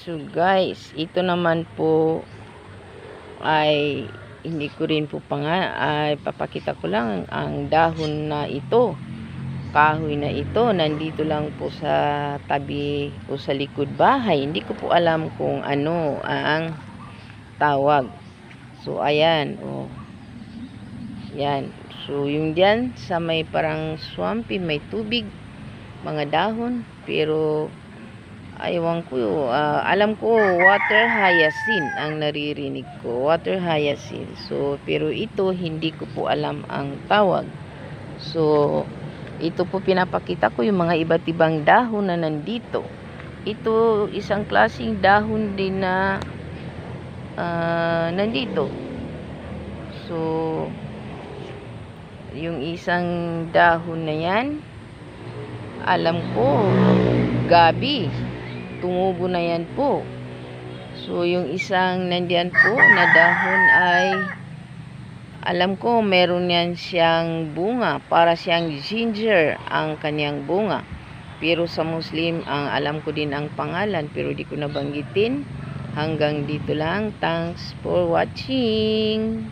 So guys, ito naman po ay hindi ko rin po pa nga ay papakita ko lang ang dahon na ito. Kahoy na ito nandito lang po sa tabi o sa likod bahay. Hindi ko po alam kung ano ang tawag. So ayan, oh. Yan. So yung diyan sa may parang swampy, may tubig, mga dahon, pero Aywan ko, ah, alam ko water hyacinth ang naririnig ko, water hyacinth. So, pero ito hindi ko po alam ang tawag. So, ito po pinapakita ko yung mga iba't ibang dahon na nandito. Ito isang klaseng dahon din na ah, nandito. So, yung isang dahon na yan, alam ko, gabi tumubo na yan po. So, yung isang nandiyan po na dahon ay alam ko meron yan siyang bunga para siyang ginger ang kanyang bunga. Pero sa Muslim, ang alam ko din ang pangalan pero di ko nabanggitin. Hanggang dito lang. Thanks for watching.